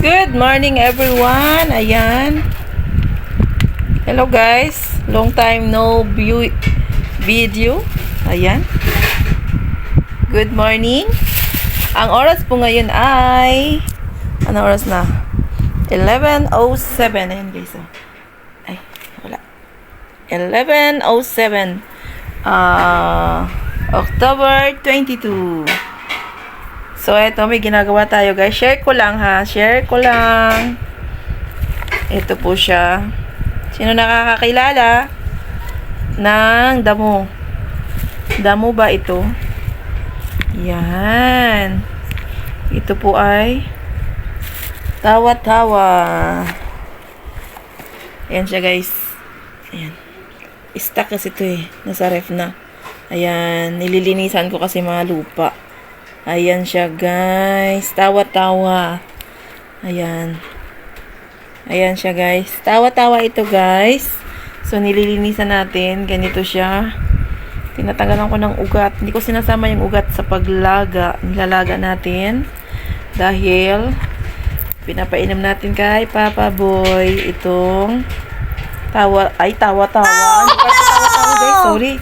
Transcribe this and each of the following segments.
Good morning everyone. Ayan. Hello guys. Long time no view video. Ayan. Good morning. Ang oras po ngayon ay ano oras na? 11.07. Ayan guys. oh. Ay, wala. 11.07. Ah, October 22. So, eto, may ginagawa tayo, guys. Share ko lang, ha? Share ko lang. Ito po siya. Sino nakakakilala ng damo? Damo ba ito? Yan. Ito po ay tawa-tawa. Ayan siya, guys. Ayan. Stuck kasi ito eh. Nasa ref na. Ayan. Nililinisan ko kasi mga lupa. Ayan siya, guys. Tawa-tawa. Ayan. Ayan siya, guys. Tawa-tawa ito, guys. So, nililinisan natin. Ganito siya. Tinatanggalan ko ng ugat. Hindi ko sinasama yung ugat sa paglaga. Nilalaga natin. Dahil, pinapainom natin kay Papa Boy itong tawa, ay tawa-tawa. Ano tawa-tawa, guys? Sorry.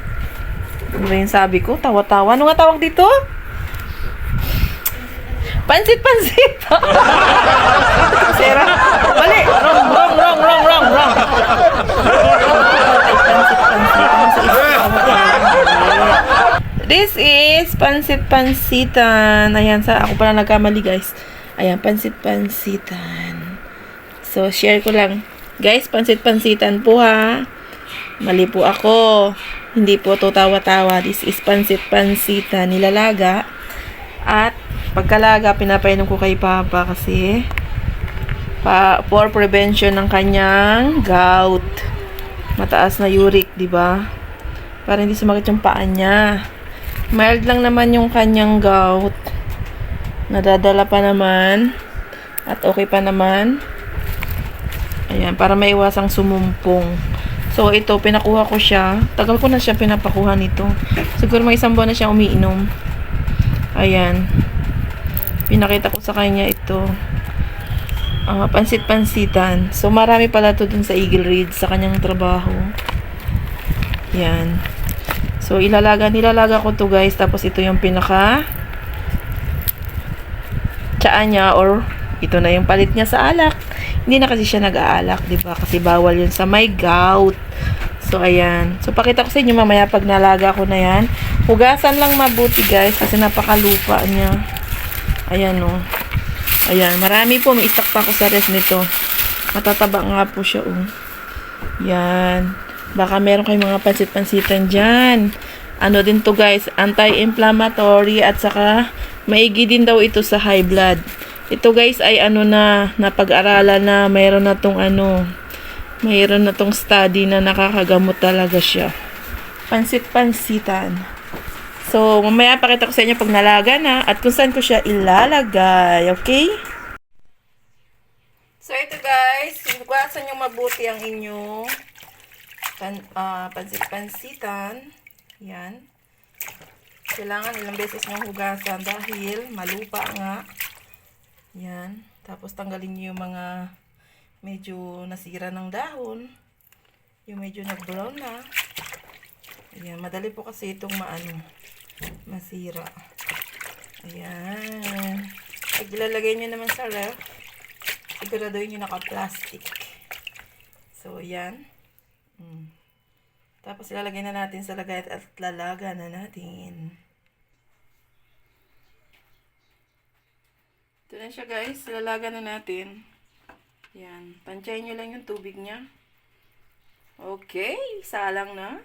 Ano ba yung sabi ko? Tawa-tawa. Ano nga tawag dito? Pansit-pansit. Sera. Mali. Wrong, wrong, wrong, wrong, wrong, wrong. This is pansit-pansitan. Ayan, sa ako pala nagkamali, guys. Ayan, pansit-pansitan. So, share ko lang. Guys, pansit-pansitan po, ha. Mali po ako. Hindi po to tawa-tawa. This is pansit-pansitan. Nilalaga. At pagkalaga, pinapainom ko kay Papa kasi pa, for prevention ng kanyang gout. Mataas na uric, di ba? Para hindi sumakit yung paa niya. Mild lang naman yung kanyang gout. Nadadala pa naman. At okay pa naman. Ayan, para maiwasang sumumpong. So, ito, pinakuha ko siya. Tagal ko na siya pinapakuha nito. Siguro may isang buwan na siya umiinom. Ayan. Pinakita ko sa kanya ito. Ah, pansit-pansitan. So, marami pala to dun sa Eagle Read sa kanyang trabaho. Yan. So, ilalaga, nilalaga ko to guys. Tapos, ito yung pinaka tsaan niya or ito na yung palit niya sa alak. Hindi na kasi siya nag-aalak, ba? Kasi bawal yun sa may gout. So, ayan. So, pakita ko sa inyo mamaya pag nalaga ko na yan. Hugasan lang mabuti, guys, kasi napakalupa niya. Ayan, oh. Ayan, marami po. May stock pa ako sa rest nito. Matataba nga po siya, oh. Yan. Baka meron kayong mga pansit-pansitan dyan. Ano din to, guys? Anti-inflammatory at saka maigi din daw ito sa high blood. Ito, guys, ay ano na, napag-aralan na mayroon na tong ano, mayroon na tong study na nakakagamot talaga siya. Pansit-pansitan. So, mamaya pakita ko sa inyo pag nalaga na at kung saan ko siya ilalagay. Okay? So, ito guys. Hugasan nyo mabuti ang inyong pan, ah, pansit-pansitan. Yan. Kailangan ilang beses nyo hugasan dahil malupa nga. Yan. Tapos tanggalin nyo yung mga medyo nasira ng dahon. Yung medyo nag-brown na. Ayan. Madali po kasi itong maano masira. Ayan. Pag ilalagay nyo naman sa ref, siguraduhin nyo naka-plastic. So, ayan. Mm. Tapos ilalagay na natin sa lagay at lalaga na natin. Ito na siya guys. Lalaga na natin. Yan. Tansyahin nyo lang yung tubig niya. Okay. Salang na.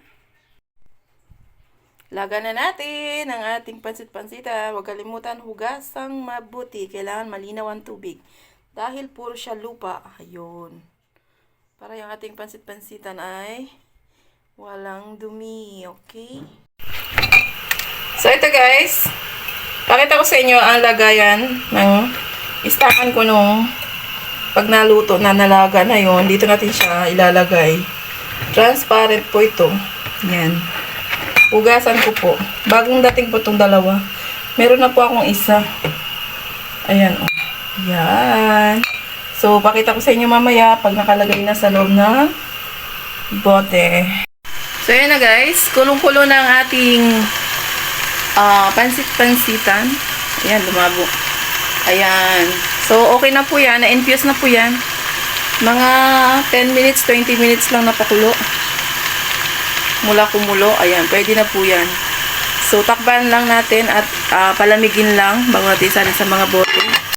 Laga na natin ang ating pansit-pansita. Huwag kalimutan hugasang mabuti. Kailangan malinaw ang tubig. Dahil puro siya lupa. Ayun. Para yung ating pansit-pansitan ay walang dumi. Okay? So, ito guys. Pakita ko sa inyo ang lagayan ng istakan ko nung pag naluto na nalaga na yon Dito natin siya ilalagay. Transparent po ito. Yan. Hugasan ko po. Bagong dating po itong dalawa. Meron na po akong isa. Ayan, oh. Yan. So, pakita ko sa inyo mamaya pag nakalagay na sa loob ng bote. So, ayan na guys. Kulong-kulo na ang ating ah, pansit-pansitan. Ayan, lumabo. Ayan. So, okay na po yan. Na-infuse na po yan. Mga 10 minutes, 20 minutes lang napakulo. Mula kumulo. Ayan, pwede na po yan. So, takpan lang natin at ah, palamigin lang bago natin sa mga bote.